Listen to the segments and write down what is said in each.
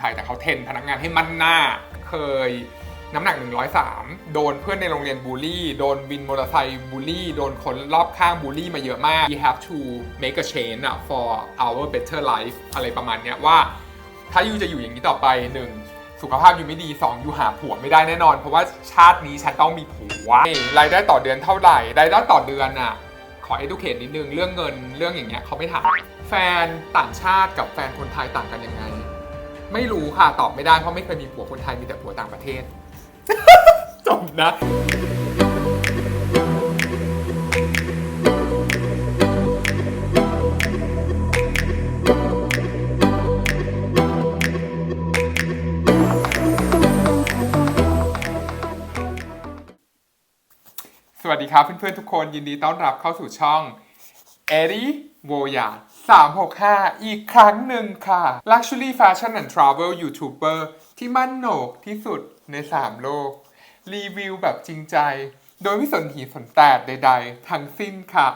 ไทยแต่เขาเทรนพนักงานให้มั่นหน้า เคยน้ำหนัก 103 โดนเพื่อนในโรงเรียนบูลลี่ โดนวินมอเตอร์ไซค์บูลลี่ โดนคนรอบข้างบูลลี่มาเยอะมาก we have to make a change for our better life อะไรประมาณเนี้ยว่า ถ้ายูจะอยู่อย่างนี้ต่อไปหนึ่งสุขภาพยูไม่ดีสองยูหาผัวไม่ได้แน่นอน เพราะว่าชาตินี้ฉันต้องมีผัวรายได้ต่อเดือนเท่าไหร่ รายได้ต่อเดือนอะ ขอ educate นิดนึง เรื่องเงิน เรื่องอย่างเงี้ยเขาไม่ถาม แฟนต่างชาติกับแฟนคนไทยต่างกันยังไง ไม่รู้ค่ะตอบไม่ได้เพราะไม่เคยมีผัวคนไทยมีแต่ผัวต่างประเทศ จบนะ สวัสดีครับเพื่อนๆทุกคนยินดีต้อนรับเข้าสู่ช่องเอริโวยา 365 อีกครั้งหนึ่งค่ะ Luxury Fashion and Travel YouTuber ที่มั่นโหนกที่สุดใน 3 โลก รีวิวแบบจริงใจ โดยไม่สนหีสนแตกใดๆ ทั้งสิ้นค่ะ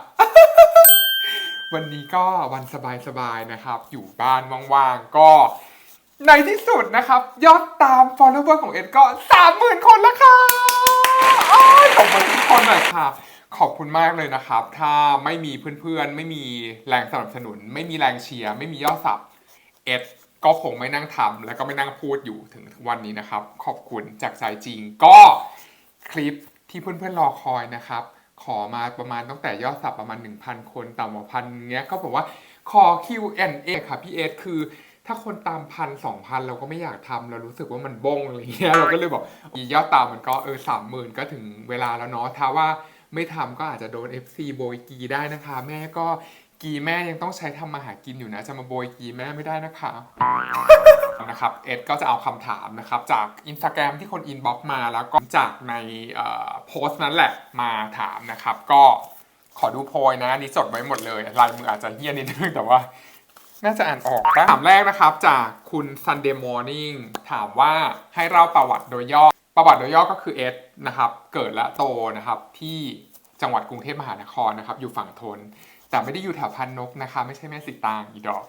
วันนี้ก็วันสบายๆนะครับ อยู่บ้านว่างๆ ก็ในที่สุดนะครับ ยอดตาม follower ของเอ็ดก็ 30,000 คนแล้วค่ะอ้ยขอบคุณทุกคนหน่อยค่ะ ขอบคุณมากเลยนะครับ ถ้าไม่มีเพื่อนๆ ไม่มีแรงสนับสนุน ไม่มีแรงเชียร์ ไม่มียอดสับเอ็ดก็คงไม่นั่งทำแล้วก็ไม่นั่งพูดอยู่ถึงวันนี้นะครับ ขอบคุณจากใจจริง ก็คลิปที่เพื่อนๆรอคอยนะครับ ขอมาประมาณตั้งแต่ยอดสับประมาณ 1,000 คนต่ำกว่าพันเงี้ยก็บอกว่าขอ Q&A ค่ะพี่เอสคือถ้าคนตามพันสองพันเราก็ไม่อยากทำเรารู้สึกว่ามันบงอะไรเงี้ยเราก็เลยบอกอียอดตามมันก็เออสามหมื่นก็ถึงเวลาแล้วเนาะถ้าว่า ไม่ทำก็อาจจะโดน FC โบยกีได้นะคะ แม่ก็กีแม่ยังต้องใช้ทำมาหากินอยู่นะ จะมาโบยกีแม่ไม่ได้นะคะนะครับเอ็ดก็จะเอาคำถามนะครับ จาก Instagram ที่คนอินบ็อกมาแล้วก็จากในโพสต์นั้นแหละมาถามนะครับ ก็ขอดูโพยนะนนี่จดไว้หมดเลยลายมืออาจจะเฮี้ยนิดนึงแต่ว่า น่าจะอ่านออกนะถามแรกนะครับ จากคุณ Sunday Morning ถามว่าให้เล่าประวัติโดยย่อ ประวัติโดยย่อก็คือเอสนะครับเกิดและโตนะครับที่จังหวัดกรุงเทพมหานครนะครับอยู่ฝั่งทน แต่ไม่ได้อยู่แถวพันนกนะคะ ไม่ใช่แม่สีตางอีดอก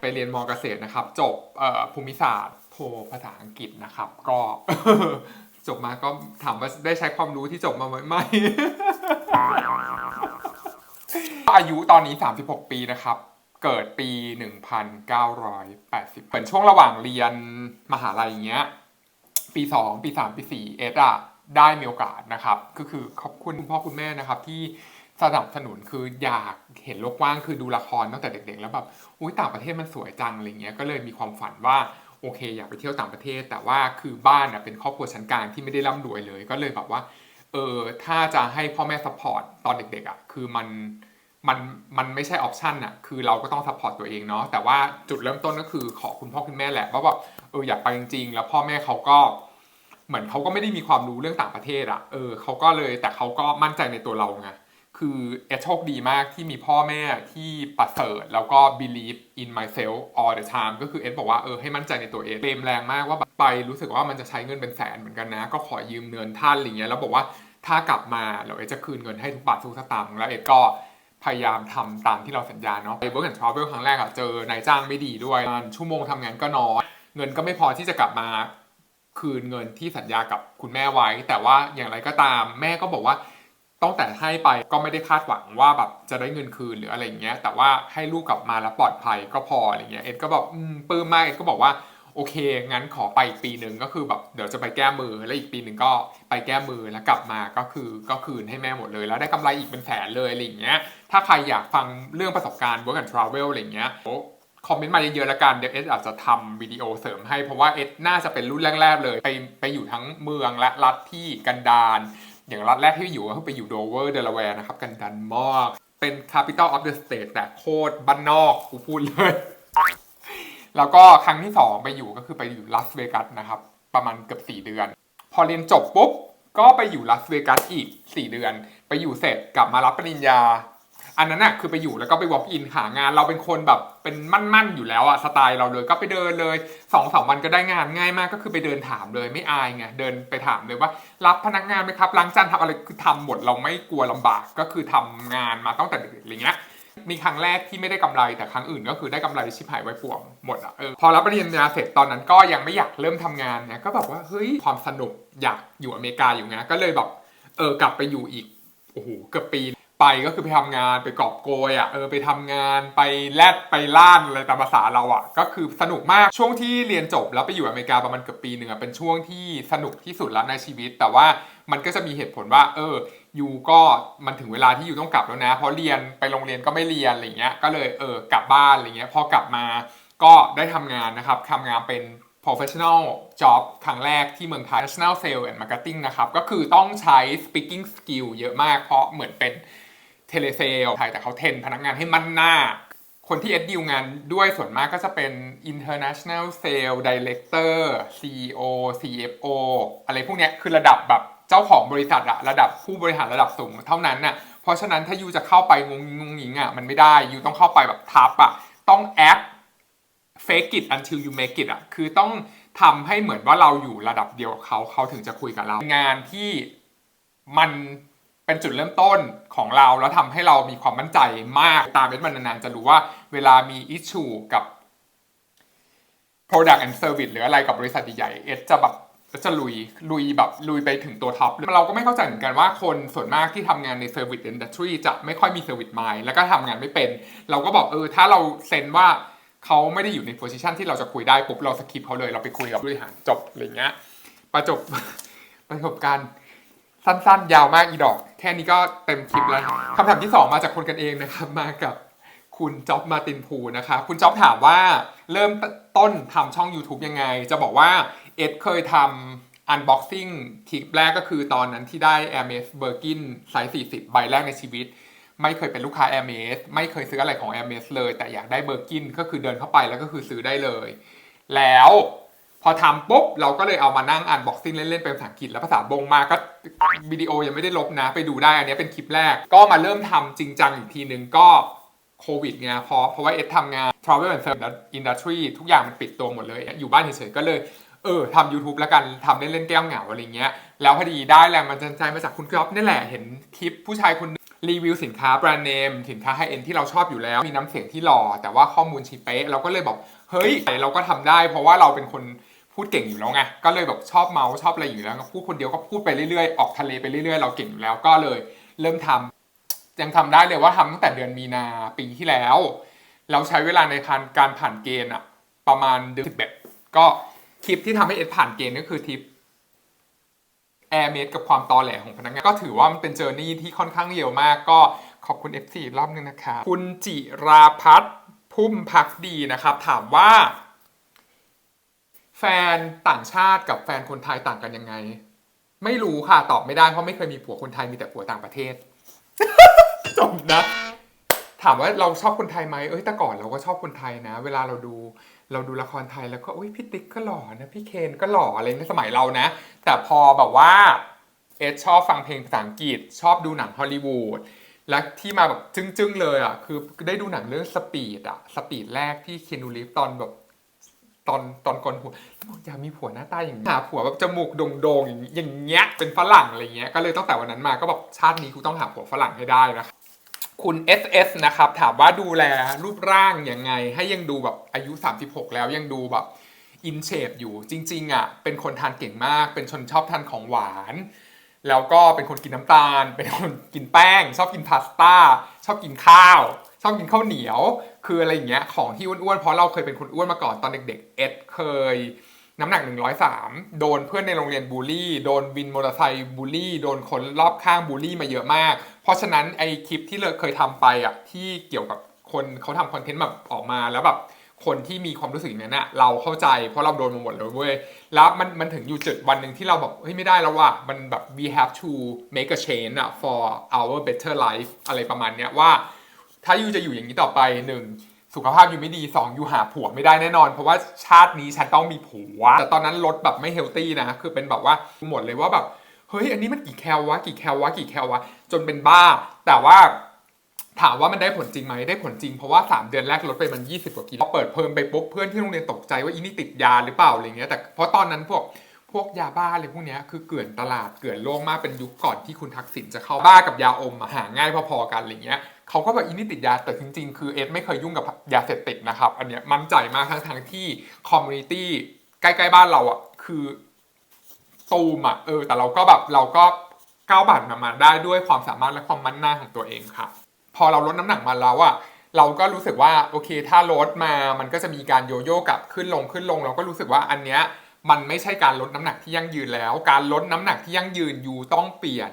ไปเรียนมอเกษตรนะครับ จบภูมิศาสตร์โทภาษาอังกฤษนะครับ ก็จบมาก็ถามว่าได้ใช้ความรู้ที่จบมาไหมไม่อายุตอนนี้ 36 ปีนะครับเกิดปี 1980เป็นช่วงระหว่างเรียนมหาลัยอย่างเงี้ย ปี 2 ปี 3 ปี 4 เอสอะได้มีโอกาสนะครับ ก็คือขอบคุณคุณพ่อคุณแม่นะครับที่สนับสนุนคืออยากเห็นโลกกว้างคือดูละครตั้งแต่เด็ก ๆ แล้วแบบอุ้ยต่างประเทศมันสวยจังอะไรเงี้ยก็เลยมีความฝันว่าโอเค อยากไปเที่ยวต่างประเทศ แต่ว่าคือบ้านนะเป็นครอบครัวชั้นกลางที่ไม่ได้ร่ำรวยเลย ก็เลยแบบว่าเออถ้าจะให้พ่อแม่ซัพพอร์ตตอนเด็กๆอะคือมัน มันมันไม่ใช่ออปชันอะคือเราก็ต้องซัพพอร์ตตัวเองเนาะแต่ว่าจุดเริ่มต้นก็คือขอคุณพ่อคุณแม่แหละว่าแบบเอออยากไปจริงๆ แล้วพ่อแม่เขาก็เหมือนเขาก็ไม่ได้มีความรู้เรื่องต่างประเทศอะเออเขาก็เลยแต่เขาก็มั่นใจในตัวเราไงคือเอดโชคดีมากที่มีพ่อแม่ที่ประเสริฐแล้วก็ believe in myself all the time ก็คือเอดบอกว่าเออให้มั่นใจในตัวเอดเต็มแรงมากว่าไปรู้สึกว่ามันจะใช้เงินเป็นแสนเหมือนกันนะ ก็ขอยืมเงินท่านอะไรเงี้ยแล้วบอกว่าถ้ากลับมาเดี๋ยวเอดจะคืนเงินให้ทุกบาททุกสตางค์แล้วเอดก็ พยายามทำตามที่เราสัญญาเนาะไป work and travel ครั้งแรกอะเจอนายจ้างไม่ดีด้วยชั่วโมงทำงานก็น้อยเงินก็ไม่พอที่จะกลับมาคืนเงินที่สัญญากับคุณแม่ไว้ แต่ว่าอย่างไรก็ตามแม่ก็บอกว่าตั้งแต่ให้ไปก็ไม่ได้คาดหวังว่าแบบจะได้เงินคืนหรืออะไรอย่างเงี้ยแต่ว่าให้ลูกกลับมาแล้วปลอดภัยก็พออะไรเงี้ยเอ็ดก็แบบปลื้มมากเอ็ดก็บอกว่า โอเค งั้นขอไปอีกปีหนึ่งก็คือแบบเดี๋ยวจะไปแก้มือแล้วอีกปีหนึ่งก็ไปแก้มือแล้วกลับมาก็คือก็คืนให้แม่หมดเลย แล้วได้กำไรอีกเป็นแสนเลยอะไรอย่างเงี้ยถ้าใครอยากฟังเรื่องประสบการณ์ work and travel อะไรอย่างเงี้ยคอมเมนต์มาเยอะๆแล้วกันเดี๋ยวเอสอาจจะทำวิดีโอเสริมให้เพราะว่าเอสน่าจะเป็นรุ่นแรกๆเลยไปไปอยู่ทั้งเมืองและรัฐที่กันดารอย่างรัฐแรกที่ไปอยู่ก็คือไปอยู่โดเวอร์เดลาแวร์นะครับกันดารมากเป็น capital of the state แต่โคตรบ้านนอกกูพูดเลย แล้วก็ครั้งที่ 2 ไปอยู่ก็คือไปอยู่ลาสเวกัสนะครับ ประมาณเกือบ4 เดือน พอเรียนจบปุ๊บ ก็ไปอยู่ลาสเวกัสอีก 4 เดือน ไปอยู่เสร็จกลับมารับปริญญา อันนั้นน่ะคือไปอยู่แล้วก็ไป walk in หางาน เราเป็นคนแบบเป็นมั่นๆอยู่แล้วอะสไตล์เราเลยก็ไปเดินเลยสองสามวันก็ได้งานง่ายมากก็คือไปเดินถามเลยไม่อายไงเดินไปถามเลยว่า รับพนักงานไหมครับล้างจานทำอะไรคือทำหมดเราไม่กลัวลำบากก็คือทำงานมาตั้งแต่เด็กๆอะไรเงี้ย มีครั้งแรกที่ไม่ได้กำไรแต่ครั้งอื่นก็คือได้กำไรชิบหายไว้ป่วงหมดอะเออพอรับปริญญาเสร็จตอนนั้นก็ยังไม่อยากเริ่มทำงานเนี่ยก็แบบว่าเฮ้ยความสนุกอยากอยู่อเมริกาอยู่ไงก็เลยแบบเออกลับไปอยู่อีกโอ้โหเกือบปีไปก็คือไปทำงานไปกอบโกยอะเออไปทำงานไปแลดไปล่านอะไรตามภาษาเราอะก็คือสนุกมากช่วงที่เรียนจบแล้วไปอยู่อเมริกาประมาณเกือบปีหนึ่งอะเป็นช่วงที่สนุกที่สุดแล้วในชีวิต แต่ว่ามันก็จะมีเหตุผลว่า เออ ยูก็มันถึงเวลาที่ยูต้องกลับแล้วนะ เพราะเรียนไปโรงเรียนก็ไม่เรียนอะไรเงี้ยก็เลยเออกลับบ้านอะไรเงี้ยพอกลับมาก็ได้ทำงานนะครับทำงานเป็น professional job ครั้งแรกที่เมืองไทย national sales and marketing นะครับ ก็คือต้องใช้ speaking skill เยอะมาก เพราะเหมือนเป็นเทเลเซลไทยแต่เขาเทรนพนักงานให้มั่นหน้า คนที่เอ็ดดิวงานด้วยส่วนมากก็จะเป็น international sales director CEO CFO อะไรพวกเนี้ยคือระดับแบบ เจ้าของบริษัทอะระดับผู้บริหารระดับสูงเท่านั้นน่ะเพราะฉะนั้นถ้ายูจะเข้าไปงงงงงิงอะมันไม่ได้ยูต้องเข้าไปแบบทับอะต้อง act fake it until you make it อะคือต้องทำให้เหมือนว่าเราอยู่ระดับเดียวกับเขาเขาถึงจะคุยกับเรา งานที่มันเป็นจุดเริ่มต้นของเราแล้วทำให้เรามีความมั่นใจมากตามเอ็ดมันนานๆจะรู้ว่าเวลามี issue กับ product and service หรืออะไรกับบริษัทใหญ่เอ็ดจะแบบ จะลุยลุยแบบลุยไปถึงตัวท็อปเราก็ไม่เข้าใจเหมือนกันว่าคนส่วนมากที่ทำงานใน service industry จะไม่ค่อยมี service mind แล้วก็ทำงานไม่เป็น เราก็บอกเออถ้าเราเซ็นว่าเขาไม่ได้อยู่ในโพสิชันที่เราจะคุยได้ปุ๊บเราสคิปเขาเลยเราไปคุยกับผู้บริหารจบอะไรเงี้ยประจบประสบการณ์สั้นๆ ยาวมากอีดอก แค่นี้ก็เต็มคลิปแล้วคำถามที่ 2 มาจากคนกันเองนะครับ มากับคุณจ๊อบมาตินพูนะคะ คุณจ๊อบถามว่าเริ่มต้นทำช่อง YouTube ยังไง จะบอกว่า เอ็ดเคยทำ unboxing คลิปแรกก็คือตอนนั้นที่ได้ Hermes Birkin ไซส์40 ใบแรกในชีวิต ไม่เคยเป็นลูกค้า Hermes ไม่เคยซื้ออะไรของ Hermes เลย แต่อยากได้เบอร์กินก็คือเดินเข้าไปแล้วก็คือซื้อได้เลย แล้วพอทำปุ๊บ เราก็เลยเอามานั่งอ่านบ็อกซิ่งเล่น ๆ เป็นภาษาอังกฤษแล้วภาษาบงมาก็วิดีโอยังไม่ได้ลบนะ ไปดูได้ อันนี้เป็นคลิปแรก ก็มาเริ่มทำจริงจังอีกทีนึงก็โควิดไงเพราะเพราะว่าเอสทำงาน Travel and Service Industry ทุกอย่างมันปิดตัวหมดเลย อยู่บ้านเฉยๆก็เลย เออทำ YouTube แล้วกันทำเล่นๆแก้วเหงาอะไรเงี้ยแล้วพอดีได้แรงมันดาลใจมาจากคุณกรอบนี่แหละเห็นคลิปผู้ชายคนรีวิวสินค้าแบรนด์เนมสินค้าไฮเอ็นที่เราชอบอยู่แล้ว มีน้ำเสียงที่หล่อ แต่ว่าข้อมูลชีเป๊ะเราก็เลยบอกเฮ้ยเราก็ทำได้ เพราะว่าเราเป็นคนพูดเก่งอยู่แล้วไงก็เลยแบบชอบเมาส์ชอบอะไรอยู่แล้วพูดคนเดียวก็พูดไปเรื่อยๆออกทะเลไปเรื่อยๆเราเก่งอยู่แล้วก็เลยเริ่มทำยังทำได้เลยว่าทำตั้งแต่เดือนมีนาปีที่แล้ว เราใช้เวลาในการผ่านเกณฑ์อะประมาณเดือนสิบเอ็ดก็ คลิปที่ทำให้เอ็ดผ่านเกณฑ์ก็คือทิปแอร์เมดกับความตอแหลของพนักงานก็ถือว่ามันเป็นเจอร์นี่ที่ค่อนข้างเร็วมาก ก็ขอบคุณ F4 อีกรอบนึงนะคะคุณจิราพัฒน์พุ่มพักดีนะครับ ถามว่า แฟนต่างชาติกับแฟนคนไทยต่างกันยังไง ไม่รู้ค่ะตอบไม่ได้เพราะไม่เคยมีผัวคนไทยมีแต่ผัวต่างประเทศจบนะถามว่าเราชอบคนไทยไหมเอ้ยแต่ก่อนเราก็ชอบคนไทยนะ เวลาเราดู เราดูละครไทยแล้วก็อุ้ยพี่ติ๊กก็หล่อนะพี่เคนก็หล่ออะไรในสมัยเรานะ แต่พอแบบว่าเอสชอบฟังเพลงภาษาอังกฤษ ชอบดูหนังฮอลลีวูดและที่มาแบบจึ้งๆเลยอะคือได้ดูหนังเรื่องสปีดอะสปีดแรกที่เคนนูรีฟตอนแบบตอนตอนก่อนผัวบอกอยากมีผัวหน้าตาอย่างนี้หาผัวแบบจมูกโด่งๆอย่างอย่างเงี้ยเป็นฝรั่งอะไรเงี้ยก็เลยตั้งแต่วันนั้นมาก็แบบชาตินี้กูต้องหาผัวฝรั่งให้ได้นะ คุณ SS นะครับ ถามว่าดูแลรูปร่างยังไง ให้ยังดูแบบอายุ 36 แล้วยังดูแบบอินเชปอยู่จริงๆอะเป็นคนทานเก่งมาก เป็นคนชอบทานของหวาน แล้วก็เป็นคนกินน้ำตาล เป็นคนกินแป้ง ชอบกินพาสต้า ชอบกินข้าว ชอบกินข้าวเหนียว คืออะไรอย่างเงี้ยของที่อ้วนๆเพราะเราเคยเป็นคนอ้วนมาก่อนตอนเด็กๆเอ็ดเคยน้ำหนัก 103 โดนเพื่อนในโรงเรียนบูลลี่ โดนวินมอเตอร์ไซค์บูลลี่ โดนคนรอบข้างบูลลี่มาเยอะมาก เพราะฉะนั้นไอคลิปที่เราเคยทำไปอะที่เกี่ยวกับคนเขาทำคอนเทนต์แบบออกมาแล้วแบบคนที่มีความรู้สึกอย่างนั้นอะเราเข้าใจเพราะเราโดนมาหมดเลยเว้ยแล้วมันมันถึงอยู่จุดวันหนึ่งที่เราแบบเฮ้ยไม่ได้แล้วว่ะมันแบบ we have to make a change อะ for our better life อะไรประมาณเนี้ยว่า ถ้ายูจะอยู่อย่างนี้ต่อไปหนึ่งสุขภาพยูไม่ดีสองยูหาผัวไม่ได้แน่นอน เพราะว่าชาตินี้ฉันต้องมีผัวแต่ตอนนั้นลดแบบไม่เฮลตี้นะคือเป็นแบบว่าหมดเลยว่าแบบ เฮ้ยอันนี้มันกี่แคลวะกี่แคลวะกี่แคลวะจนเป็นบ้า แต่ว่าถามว่ามันได้ผลจริงไหมได้ผลจริงเพราะว่า 3 เดือนแรกลดไปมัน 20 กว่ากิโลเปิดเพิ่มไปปุ๊บเพื่อนที่โรงเรียนตกใจว่าอีนี่ติดยาหรือเปล่าอะไรเงี้ยแต่เพราะตอนนั้นพวกพวกยาบ้าอะไรพวกเนี้ยคือเกลื่อนตลาดเกลื่อนโลกมากเป็นยุคก่อนที่คุณทักษิณจะเข้าบ้ากับยาอมอะหาง่ายพอๆกันอะไรเงี้ยเขาก็แบบอินี่ติดยาแต่จริงๆ คือเอสไม่เคยยุ่งกับยาเสพติดนะครับ อันเนี้ยมั่นใจมากทั้งทางๆที่คอมมูนิตี้ใกล้ๆบ้านเราอะคือ ตูมอะเออแต่เราก็แบบเราก็ก้าวผ่านมาได้ด้วยความสามารถและความมั่นหน้าของตัวเองครับพอเราลดน้ำหนักมาแล้วอะเราก็รู้สึกว่าโอเค ถ้าลดมามันก็จะมีการโยโย่กับขึ้นลงขึ้นลง เราก็รู้สึกว่าอันเนี้ยมันไม่ใช่การลดน้ำหนักที่ยั่งยืนแล้ว การลดน้ำหนักที่ยั่งยืนอยู่ต้องเปลี่ยน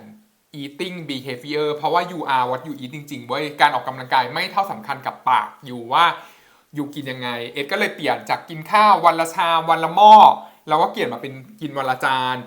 eating behavior เพราะว่า you are what you eat จริงๆเว้ยการออกกำลังกายไม่เท่าสำคัญกับปากอยู่ว่าอยู่กินยังไง เอ็ดก็เลยเปลี่ยนจากกินข้าววันละชามวันละหม้อ เราก็เปลี่ยนมาเป็นกินวันละจาน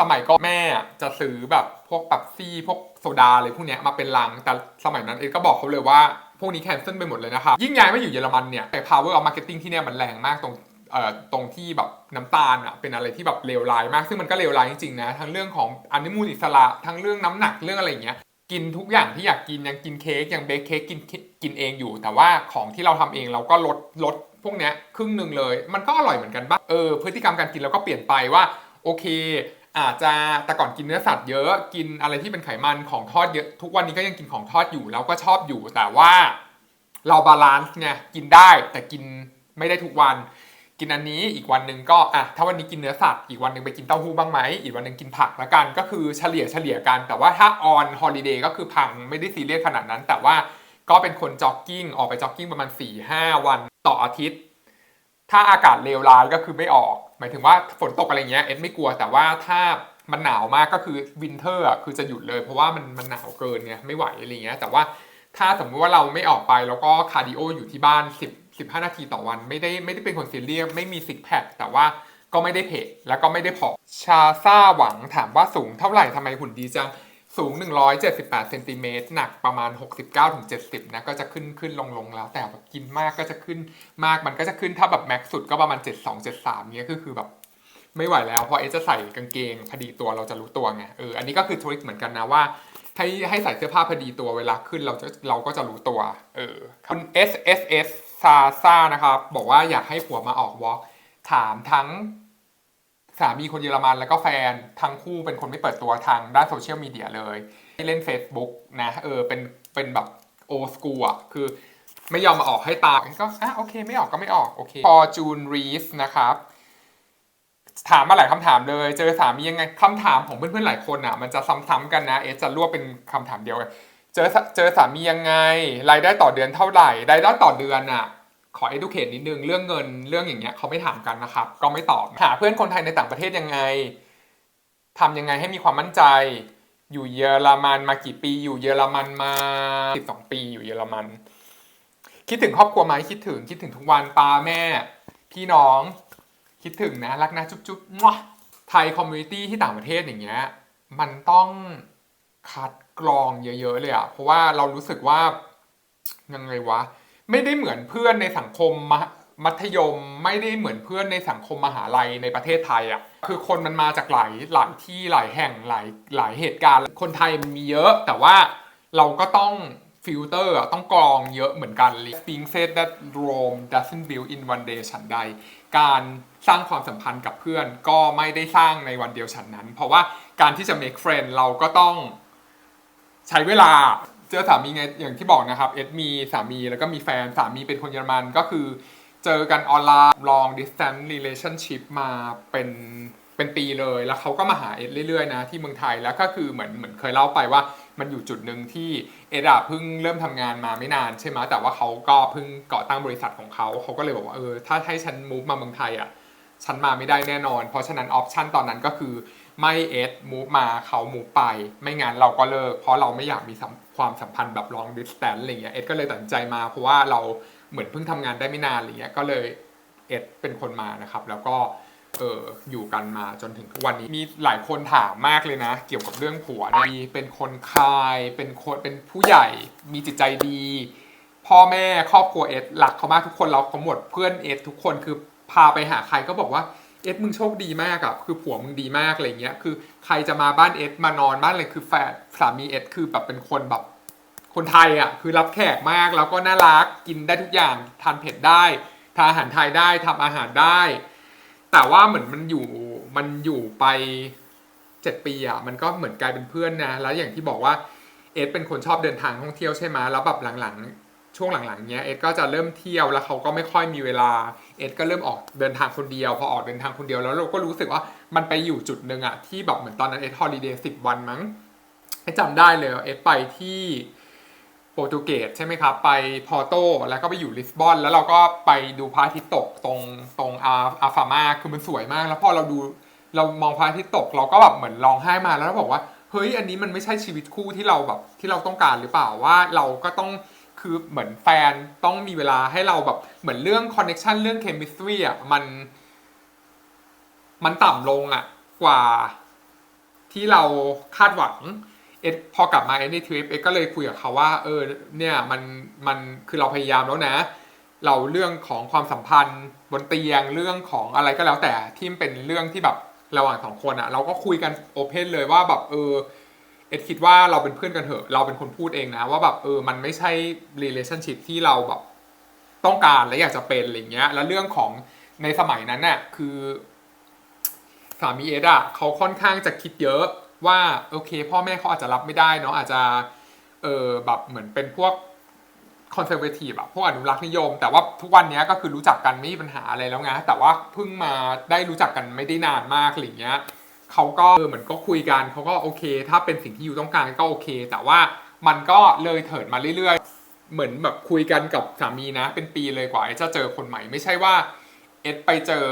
สมัยก็แม่จะซื้อแบบพวกปับซี่พวกโซดาอะไรพวกเนี้ยมาเป็นลัง แต่สมัยนั้นเอ็ก็บอกเขาเลยว่าพวกนี้แคนเซิลไปหมดเลยนะครับยิ่งย้ายมาอยู่เยอรมันเนี่ยแต่ power of marketing ที่เนี่ยมันแรงมากตรงเอ่อตรงที่แบบน้ำตาลอะเป็นอะไรที่แบบเลวร้ายมาก ซึ่งมันก็เลวร้ายจริงๆนะ ทั้งเรื่องของอนุมูลอิสระทั้งเรื่องน้ำหนักเรื่องอะไรอย่างเงี้ยกินทุกอย่างที่อยากกินยังกินเค้กยังเบคเค้กกินกินเองอยู่ แต่ว่าของที่เราทำเองเราก็ลดลด พวกเนี้ยครึ่งหนึ่งเลย มันก็อร่อยเหมือนกันบ้างเออพฤติกรรมการกินเราก็เปลี่ยนไปว่าโอเค อาจจะแต่ก่อนกินเนื้อสัตว์เยอะกินอะไรที่เป็นไขมันของทอดเยอะ ทุกวันนี้ก็ยังกินของทอดอยู่แล้วก็ชอบอยู่ แต่ว่าเราบาลานซ์ไงกินได้แต่กินไม่ได้ทุกวัน กินอันนี้อีกวันหนึ่งก็อะถ้าวันนี้กินเนื้อสัตว์อีกวันหนึ่งไปกินเต้าหู้บ้างไหมอีกวันหนึ่งกินผักละกัน ก็คือเฉลี่ยเฉลี่ยกัน แต่ว่าถ้าออนฮอลิเดย์ก็คือพังไม่ได้ซีเรียสขนาดนั้น แต่ว่าก็เป็นคนจ็อกกิ้งออกไปจ็อกกิ้งประมาณ4ี่ห้าวัน ต่ออาทิตย์ ถ้าอากาศเลวร้ายก็คือไม่ออก หมายถึงว่าฝนตกอะไรเงี้ยเอ็ดไม่กลัวแต่ว่าถ้ามันหนาวมากก็คือวินเทอร์อะคือจะหยุดเลยเพราะว่ามันมันหนาวเกินไงไม่ไหวอะไรเงี้ย แต่ว่าถ้าสมมติว่าเราไม่ออกไปแล้วก็คาร์ดิโออยู่ที่บ้าน 10 15 นาทีต่อวัน ไม่ได้ไม่ได้เป็นคนซีเรียสไม่มีซิกแพคแต่ว่าก็ไม่ได้เพจแล้วก็ไม่ได้ผอมชาซาหวังถามว่าสูงเท่าไหร่ทำไมหุ่นดีจัง สูง 178เซนติเมตรหนักประมาณ 69-70 นะ ก็จะขึ้นขึ้นลงลงแล้ว แต่แบบกินมากก็จะขึ้นมากมันก็จะขึ้นถ้าแบบแม็กสุดก็ประมาณ 72 73เนี้ยก็คือแบบไม่ไหวแล้วเพราะเอจะใส่กางเกงพอดีตัวเราจะรู้ตัวไงเอออันนี้ก็คือทริคเหมือนกันนะว่า ให้ให้ใส่เสื้อผ้าพอดีตัวเวลาขึ้นเราจะเราก็จะรู้ตัวเออคุณ S S S ซาซานะครับ บอกว่าอยากให้ผัวมาออกวอล์กถามทั้งามีคนเยอรมันแล้วก็แฟนทั้งคู่เป็นคนไม่เปิดตัวทางด้านโซเชียลมีเดียเลยเล่น Facebook นะเออเป็นเป็นแบบโอสกูอะคือไม่ยอมมาออกให้ตามก็อะโอเคไม่ออกก็ไม่ออกโอเคพอจูนรีสนะครับถามมาหลายคำถามเลย เจอสามียังไงคำถามของเพื่อนๆหลายคนอะ มันจะซ้ำๆกันนะเอสจะรวบเป็นคำถามเดียวกันเจอเจอสามียังไงรายได้ต่อเดือนเท่าไหร่รายได้ต่อเดือนอะ ขอ educate นิดนึงเรื่องเงินเรื่องอย่างเงี้ยเขาไม่ถามกันนะครับ ก็ไม่ตอบหาเพื่อนคนไทยในต่างประเทศยังไงทำยังไงให้มีความมั่นใจ อยู่เยอรมันมากี่ปี อยู่เยอรมันมา 12 ปีอยู่เยอรมัน คิดถึงครอบครัวไหมคิดถึงคิดถึงทุกวันป้าแม่ พี่น้องคิดถึงนะรักนะจุ๊บจุ๊บมวไทยคอมมูนิตี้ที่ต่างประเทศอย่างเงี้ยมันต้องคัดกรองเยอะ ๆ เลยอะเพราะว่าเรารู้สึกว่ายังไงวะ ไม่ได้เหมือนเพื่อนในสังคมมมัธยมไม่ได้เหมือนเพื่อนในสังคมมหาลัยในประเทศไทยอะ่ะคือคนมันมาจากหลายหลายที่หลายแห่งหลายหลายเหตุการณ์ คนไทยมันมีเยอะ แต่ว่าเราก็ต้องฟิลเตอร์ต้องกรองเยอะเหมือนกัน Being said that Rome doesn't build in one day ฉันใด การสร้างความสัมพันธ์กับเพื่อนก็ไม่ได้สร้างในวันเดียวฉันนั้น เพราะว่าการที่จะ make friend เราก็ต้องใช้เวลา เจอสามีไงอย่างที่บอกนะครับเอ็ดมีสามีแล้วก็มีแฟนสามีเป็นคนเยอรมันก็คือเจอกันออนไลน์ long distance relationship มาเป็นเป็นปีเลย แล้วเขาก็มาหาเอ็ดเรื่อยๆนะที่เมืองไทยแล้วก็คือเหมือนเหมือนเคยเล่าไปว่ามันอยู่จุดหนึ่งที่เอ็ดอะเพิ่งเริ่มทำงานมาไม่นานใช่ไหมแต่ว่าเขาก็เพิ่งก่อตั้งบริษัทของเขาเขาก็เลยบอกว่าเออถ้าให้ฉันมูฟมาเมืองไทยอะฉันมาไม่ได้แน่นอน เพราะฉะนั้นออปชันตอนนั้นก็คือ ไม่เอสมูฟมาเขามูฟไป ไม่งั้นเราก็เลิก เพราะเราไม่อยากมีความสัมพันธ์แบบ long distance อะไรเงี้ยเอสก็เลยตัดใจมาเพราะว่าเราเหมือนเพิ่งทำงานได้ไม่นานอะไรเงี้ยก็เลยเอสเป็นคนมานะครับ แล้วก็เอออยู่กันมาจนถึงทุกวันนี้มีหลายคนถามมากเลยนะ เกี่ยวกับเรื่องผัวดีเป็นคนคายเป็นคนเป็นผู้ใหญ่มีจิตใจดี พ่อแม่ครอบครัวเอสหลักเขามากทุกคนเราเขาหมดเพื่อนเอสทุกคนคือพาไปหาใครก็บอกว่า เอสมึงโชคดีมากอะคือผัวมึงดีมากอะไรเงี้ย คือใครจะมาบ้านเอสมานอนบ้านเลยคือแฟนสามีเอสคือแบบเป็นคนแบบคนไทยอะคือรับแขกมากแล้วก็น่ารักกินได้ทุกอย่างทานเผ็ดได้ทานอาหารไทยได้ทำอาหารได้ แต่ว่าเหมือนมันอยู่มันอยู่ไปเจ็ดปีอะมันก็เหมือนกลายเป็นเพื่อนนะแล้วอย่างที่บอกว่าเอสเป็นคนชอบเดินทางท่องเที่ยวใช่ไหมแล้วแบบหลังๆช่วงหลังๆเนี้ยเอสก็จะเริ่มเที่ยวแล้วเขาก็ไม่ค่อยมีเวลา เอสก็เริ่มออกเดินทางคนเดียวพอออกเดินทางคนเดียวแล้วเราก็รู้สึกว่ามันไปอยู่จุดหนึ่งอะที่แบบเหมือนตอนนั้นเอสฮอลิเดย์สิบวันมั้งเอสจำได้เลยเอสไปที่โปรตุเกสใช่ไหมครับ ไปพอโตแล้วก็ไปอยู่ลิสบอน แล้วเราก็ไปดูพระอาทิตย์ตกตรงตรงอาอาฟามาคือมันสวยมาก แล้วพอเราดูเรามองพระอาทิตย์ตกเราก็แบบเหมือนร้องไห้มาแล้วเราบอกว่าเฮ้ยอันนี้มันไม่ใช่ชีวิตคู่ที่เราแบบที่เราต้องการหรือเปล่าว่าเราก็ต้อง คือเหมือนแฟนต้องมีเวลาให้เราแบบเหมือนเรื่องคอนเน c ชันเรื่องเคมิสตรีอะมัน มันต่ำลงอะ กว่าที่เราคาดหวังเอ็ดพอกลับมาเอ็ดในทริปเอ็ดก็เลยคุยกับเขาว่า เออ เนี่ยมันมันคือเราพยายามแล้วนะ เราเรื่องของความสัมพันธ์บนเตียงเรื่องของอะไรก็แล้วแต่ที่มันเป็นเรื่องที่แบบระหว่างสองคนอะเราก็คุยกันโอเพนเลยว่าแบบเออ เอ็ดคิดว่าเราเป็นเพื่อนกันเถอะเราเป็นคนพูดเองนะว่าแบบเออมันไม่ใช่ relationship ที่เราแบบต้องการและอยากจะเป็นอะไรเงี้ย แล้วเรื่องของในสมัยนั้นน่ะคือสามีเอ็ดอะเขาค่อนข้างจะคิดเยอะว่าโอเค พ่อแม่เขาอาจจะรับไม่ได้เนาะอาจจะเออแบบเหมือนเป็นพวกคอนเซอร์เวทีฟอะพวกอนุรักษ์นิยม แต่ว่าทุกวันนี้ก็คือรู้จักกันไม่มีปัญหาอะไรแล้วไงแต่ว่าเพิ่งมาได้รู้จักกันไม่ได้นานมากอะไรเงี้ย เขาก็เออเหมือนก็คุยกันเขาก็โอเค ถ้าเป็นสิ่งที่อยู่ต้องการก็โอเค แต่ว่ามันก็เลยเถิดมาเรื่อยๆ เหมือนแบบคุยกันกับสามีนะ เป็นปีเลยกว่าจะเจอคนใหม่ ไม่ใช่ว่าเอ็ดไปเจอ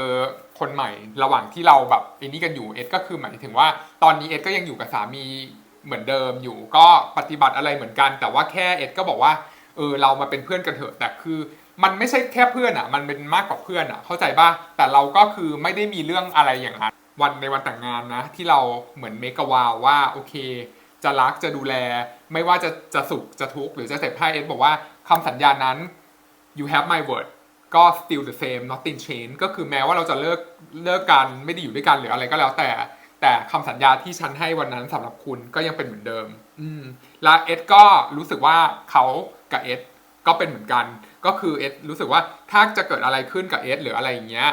คนใหม่ ระหว่างที่เราแบบไอ้นี่กันอยู่เอ็ดก็คือหมายถึงว่า ตอนนี้เอ็ดก็ยังอยู่กับสามีเหมือนเดิมอยู่ ก็ปฏิบัติอะไรเหมือนกัน แต่ว่าแค่เอ็ดก็บอกว่าเออเรามาเป็นเพื่อนกันเถอะแต่คือมันไม่ใช่แค่เพื่อนอะ มันเป็นมากกว่าเพื่อนอะ เข้าใจป่ะแต่เราก็คือไม่ได้มีเรื่องอะไรอย่างนั้น วันในวันแต่งงานนะ ที่เราเหมือนเมกะวาวว่าโอเค จะรักจะดูแล ไม่ว่าจะจะสุขจะทุกข์หรือจะเสพให้เอ็ดบอกว่าคำสัญญานั้น you have my word ก็ still the same nothing change ก็คือแม้ว่าเราจะเลิกเลิกกันไม่ได้อยู่ด้วยกันหรืออะไรก็แล้วแต่ แต่คำสัญญาที่ฉันให้วันนั้นสำหรับคุณก็ยังเป็นเหมือนเดิม อืมและเอ็ดก็รู้สึกว่าเขากับเอ็ดก็เป็นเหมือนกัน ก็คือเอ็ดรู้สึกว่าถ้าจะเกิดอะไรขึ้นกับเอ็ดหรืออะไรอย่างเงี้ย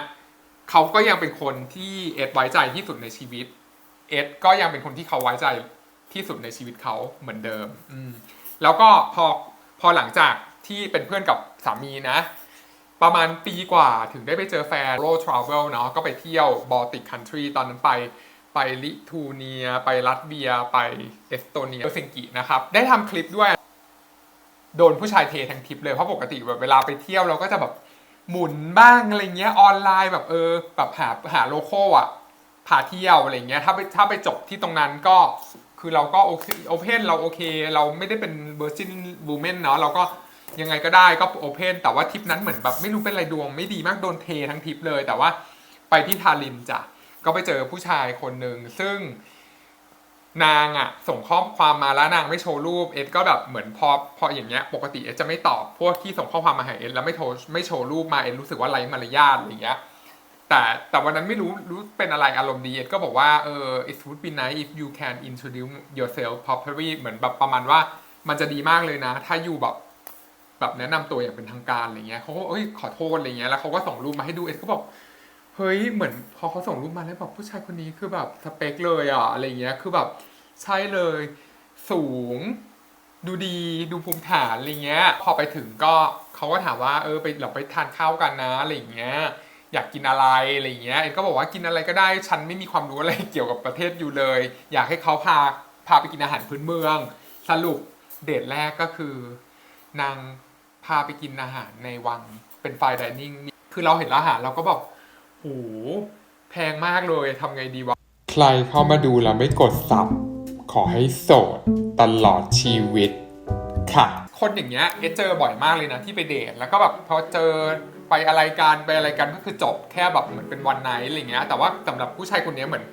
เขาก็ยังเป็นคนที่เอ็ดไว้ใจที่สุดในชีวิต เอ็ดก็ยังเป็นคนที่เขาไว้ใจที่สุดในชีวิตเขาเหมือนเดิม อืมแล้วก็พอพอหลังจากที่เป็นเพื่อนกับสามีนะ ประมาณปีกว่าถึงได้ไปเจอแฟนโรทราเวลเนาะก็ไปเที่ยวบอลติกคันทรีตอนนั้นไปไปลิทูเนีย ไปรัสเบีย ไปเอสโตเนียเซงกินะครับ ได้ทำคลิปด้วย โดนผู้ชายเททั้งทริปเลย เพราะปกติแบบเวลาไปเที่ยวเราก็จะแบบ หมุนบ้างอะไรเงี้ยออนไลน์แบบเออแบบหาหาโลโก้อะพาเที่ยวอะไรเงี้ยถ้าไปถ้าไปจบที่ตรงนั้นก็คือเราก็โอเคโอเพนเราโอเค เราไม่ได้เป็นเบอร์จินบูเมนเนาะเราก็ยังไงก็ได้ก็โอเพนแต่ว่าทริปนั้นเหมือนแบบไม่รู้เป็นอะไรดวง ไม่ดีมากโดนเททั้งทริปเลย แต่ว่าไปที่ทาลินจ้ะก็ไปเจอผู้ชายคนหนึ่งซึ่ง นางอะส่งข้อความมาแล้วนางไม่โชว์รูปเอ็ดก็แบบเหมือนพอพออย่างเงี้ยปกติเอ็จะไม่ตอบพวกที่ส่งข้อความมาหาเอ็ดแล้วไม่โทรไม่โชว์รูปมาเอ็ดรู้สึกว่าไร้มารยาทอะไรเงี้ยแต่แต่วันนั้นไม่รู้รู้เป็นอะไรอารมณ์ดีเอ็ดก็บอกว่าเออ it would be nice if you can introduce yourself properly เหมือนแบบประมาณว่ามันจะดีมากเลยนะ ถ้าอยู่แบบแบบแนะนำตัวอย่างเป็นทางการอะไรเงี้ยเขาก็เอ้ยขอโทษอะไรเงี้ยแล้วเขาก็ส่งรูปมาให้ดูเอ็ดก็บอก เฮ้ยเหมือนพอเขาส่งรูปมาแล้วแบบผู้ชายคนนี้คือแบบสเปคเลยอะอะไรเงี้ยคือแบบใช่เลย สูง ดูดีดูภูมิฐานอะไรเงี้ย พอไปถึงก็เขาก็ถามว่าเออไปเราไปทานข้าวกันนะอะไรเงี้ยอยากกินอะไรอะไรเงี้ยเอ็นก็บอกว่ากินอะไรก็ได้ฉันไม่มีความรู้อะไรเกี่ยวกับประเทศอยู่เลย อยากให้เขาพาพาไปกินอาหารพื้นเมือง สรุปเดทแรกก็คือนางพาไปกินอาหารในวังเป็นไฟดิเนิ่งคือเราเห็นอาหารเราก็แบบ โหแพงมากเลยทำไงดีวะ ใครเข้ามาดูแล้วไม่กดสับขอให้โสดตลอดชีวิต ค่ะ คนอย่างเงี้ยเอเจอบ่อยมากเลยนะที่ไปเดทแล้วก็แบบพอเจอไปอะไรกันไปอะไรกันก็คือจบแค่แบบเหมือนเป็นวันไนท์อะไรเงี้ยแต่ว่าสำหรับผู้ชายคนเนี้ยเหมือน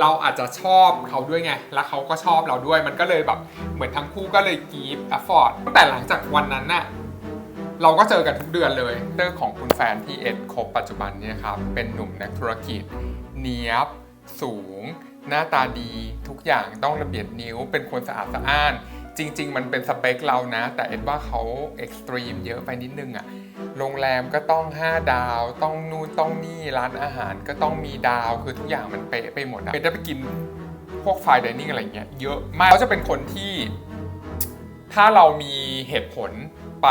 เราอาจจะชอบเขาด้วยไง แล้วเขาก็ชอบเราด้วยมันก็เลยแบบเหมือนทั้งคู่ก็เลยกีฟแอฟฟอร์ดตั้งแต่หลังจากวันนั้นน่ะ เราก็เจอกันทุกเดือนเลยเตอร์ของคุณแฟนที่เอ็ดคบปัจจุบันเนี่ยครับเป็นหนุ่มนักธุรกิจ เนียบ สูง หน้าตาดีทุกอย่างต้องระเบียบนิ้ว เป็นคนสะอาดสะอ้าน จริง ๆ มันเป็นสเปคเรานะ แต่เอ็ดว่าเขาเอ็กซ์ตรีมเยอะไปนิดนึงอะโรงแรมก็ต้อง 5 ดาว ต้องนู่นต้องนี่ร้านอาหารก็ต้องมีดาวคือทุกอย่างมันเป๊ะไปหมดอะเอ็ดได้ไปกินพวกไฟดิเนิ่งอะไรเงี้ยเยอะมากเขาจะเป็นคนที่ถ้าเรามีเหตุผลไป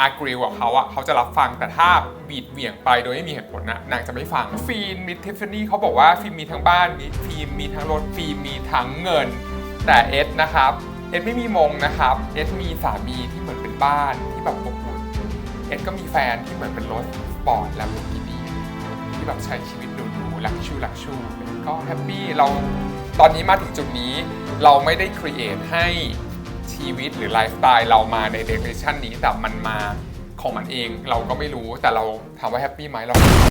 อาร์กริวกับเขาอะเขาจะรับฟังแต่ถ้าบีดเหวี่ยงไปโดยไม่มีเหตุผลนะนางจะไม่ฟังฟิล์มมิทิฟฟานี่เขาบอกว่าฟิล์มมีทั้งบ้านมีฟิล์มมีทั้งรถฟิล์มมีทั้งเงิน แต่เอสนะครับเอสไม่มีมงนะครับเอสมีสามีที่เหมือนเป็นบ้านที่แบบอบอุ่นเอสก็มีแฟนที่เหมือนเป็นรถสปอร์ตแล้วกินีที่แบบใช้ชีวิตหรูลักชูลักชูก็แฮปปี้เราตอนนี้มาถึงจุดนี้เราไม่ได้ครีเอทให้ ชีวิตหรือไลฟ์สไตล์เรามาในเดเรชันนี้แต่มันมาของมันเองเราก็ไม่รู้แต่เราถามว่าแฮปปี้ไหมเรา